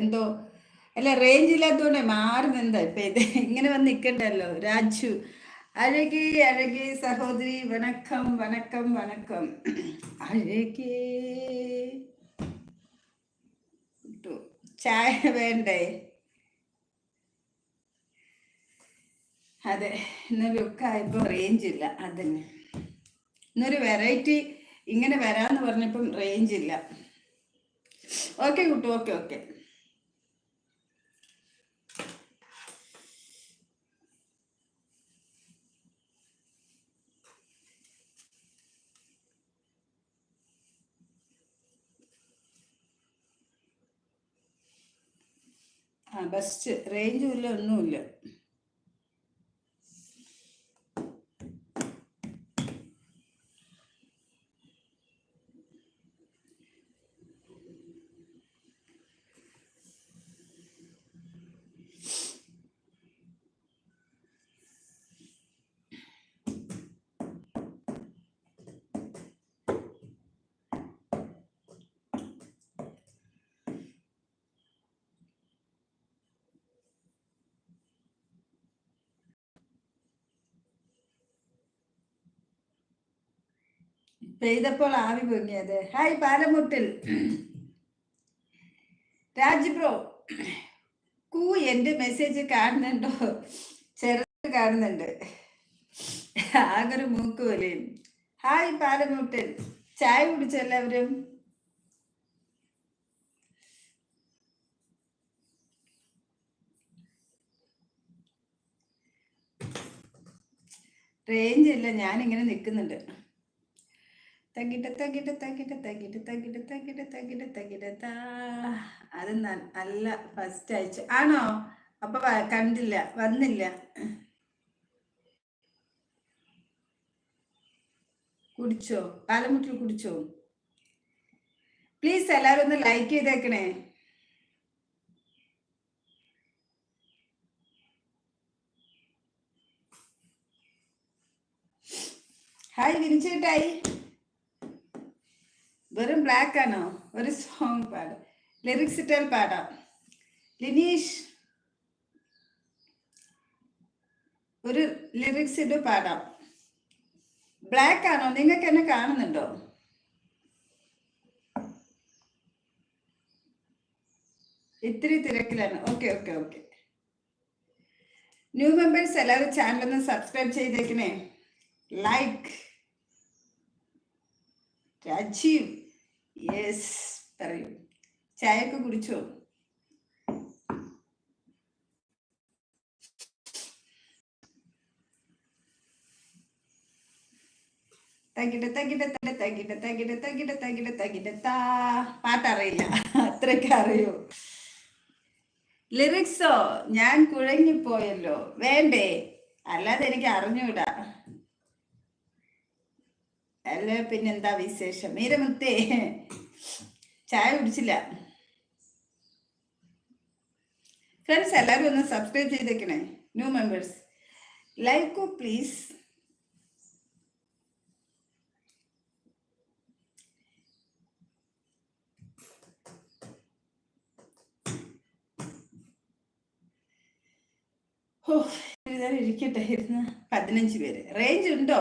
എന്തോ അല്ല റേഞ്ച് ഇല്ലാത്തതുകൊണ്ട് മാറി നിന്താ ഇപ്പൊ ഇത് ഇങ്ങനെ വന്ന് നിൽക്കണ്ടല്ലോ രാജു അഴകി അഴകി സഹോദരി വണക്കം വണക്കം വണക്കം. അഴകി. ചായ വേണ്ടേ? അതെ ഇന്ന് ലുക്ക് ആയപ്പോൾ റേഞ്ച് ഇല്ല അതന്നെ ഇന്നൊരു വെറൈറ്റി ഇങ്ങനെ വരാന്ന് പറഞ്ഞപ്പം റേഞ്ച് ഇല്ല. Okay Kuttu okay okay best റേഞ്ചും ഇല്ല ഒന്നുമില്ല പെയ്തപ്പോൾ ആവി പൊങ്ങിയത്. ഹായ് പാലമുട്ടിൽ. രാജ് ബ്രോ കൂ എന്റെ മെസ്സേജ് കാണുന്നുണ്ടോ? ചെറുത് കാണുന്നുണ്ട്. ആകൊരു മൂക്ക് പോലെയും. ഹായ് പാലമുട്ടിൽ. ചായ കുടിച്ച എല്ലാവരും? റേഞ്ച് ഇല്ല ഞാനിങ്ങനെ നിൽക്കുന്നുണ്ട്. തകിട തകിട തകിട തകിട തകിട തകിട തകിട തകിട അത് നല്ല ഫസ്റ്റ് ആഴ്ച. ആണോ? അപ്പൊ കണ്ടില്ല വന്നില്ല. കുടിച്ചോ? പാലമുട്ടിൽ കുടിച്ചോ? പ്ലീസ് എല്ലാവരും ഒന്ന് ലൈക്ക് ചെയ്തേക്കണേ. ഹായ് വിരിച്ചേട്ടായി വെറും ബ്ലാക്ക് ആണോ ഒരു സോങ് പാട്. ലിറിക്സ് ഇട്ടാൽ പാടാം. ലിനീഷ് ഒരു ലിറിക്സ് ഇട്ട് പാടാം. ബ്ലാക്ക് ആണോ? നിങ്ങൾക്ക് എന്നെ കാണുന്നുണ്ടോ? ഇത്തിരി തിരക്കിലാണ്. Okay okay okay new members എല്ലാവരും ചാനൽ ഒന്ന് സബ്സ്ക്രൈബ് ചെയ്തേക്കണേ. ലൈക്ക് രാജീവ്. യെസ് പറയൂ. ചായയൊക്കെ കുടിച്ചോ? തകിട തകിട തട തകിട തകിട തകിട തകിട തകിട താ. പാട്ടറിയില്ല. അത്രയ്ക്ക് അറിയൂ. ലിറിക്സോ ഞാൻ കുഴങ്ങിപ്പോയല്ലോ. വേണ്ടേ? അല്ലാതെ എനിക്ക് അറിഞ്ഞൂടാ. അല്ല പിന്നെന്താ വിശേഷം? മീരമുത്തേ ചായ കുടിച്ചില്ല. ഫ്രണ്ട്സ് എല്ലാവരും ഒന്ന് സബ്സ്ക്രൈബ് ചെയ്തേക്കണേ. ന്യൂ മെമ്പേഴ്സ് ലൈക്കോ പ്ലീസ് ഓ ഇരിക്കട്ടെ ഇരുന്ന് പതിനഞ്ച് പേര്. റേഞ്ച് ഉണ്ടോ?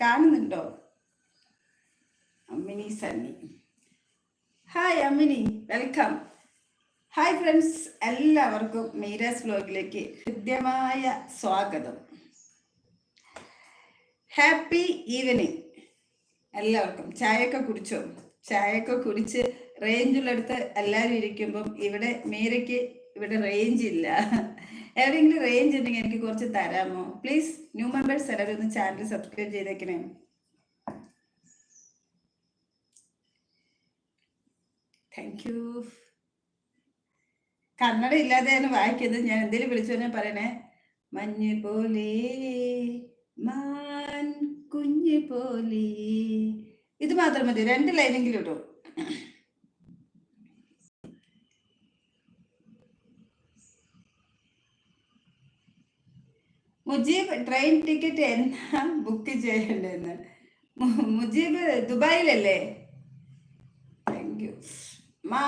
കാണുന്നുണ്ടോ? Ammini Sunny. Hi Ammini welcome hi friends എല്ലാവർക്കും മീരാസ് വ്ലോഗിലേക്ക് ഹൃദ്യമായ സ്വാഗതം. ഹാപ്പി ഈവനിങ് എല്ലാവർക്കും. ചായയൊക്കെ കുടിച്ചോ? ചായയൊക്കെ കുടിച്ച് റേഞ്ചുള്ളടുത്ത് എല്ലാവരും ഇരിക്കുമ്പം ഇവിടെ മീരയ്ക്ക് ഇവിടെ റേഞ്ച് ഇല്ല. എവിടെയെങ്കിലും റേഞ്ച് ഉണ്ടെങ്കിൽ എനിക്ക് കുറച്ച് തരാമോ? പ്ലീസ് ന്യൂ മെമ്പേഴ്സ് എല്ലാവരും ഒന്ന് ചാനൽ സബ്സ്ക്രൈബ് ചെയ്തേക്കണേ. താങ്ക് യു കന്നഡ ഇല്ലാതെയാണ് വായിക്കുന്നത് ഞാൻ എന്തെങ്കിലും വിളിച്ചു പറയണേ. മഞ്ഞ് പോലെ മാൻ കുഞ്ഞ് പോലെ. ഇത് മാത്രം മതി. രണ്ട് ലൈനെങ്കിലും ഇടും മുജീബ് ട്രെയിൻ ടിക്കറ്റ് എന്നാ ബുക്ക് ചെയ്യണ്ടെന്ന് മുജീബ് ദുബായിലല്ലേ? താങ്ക് യു മാ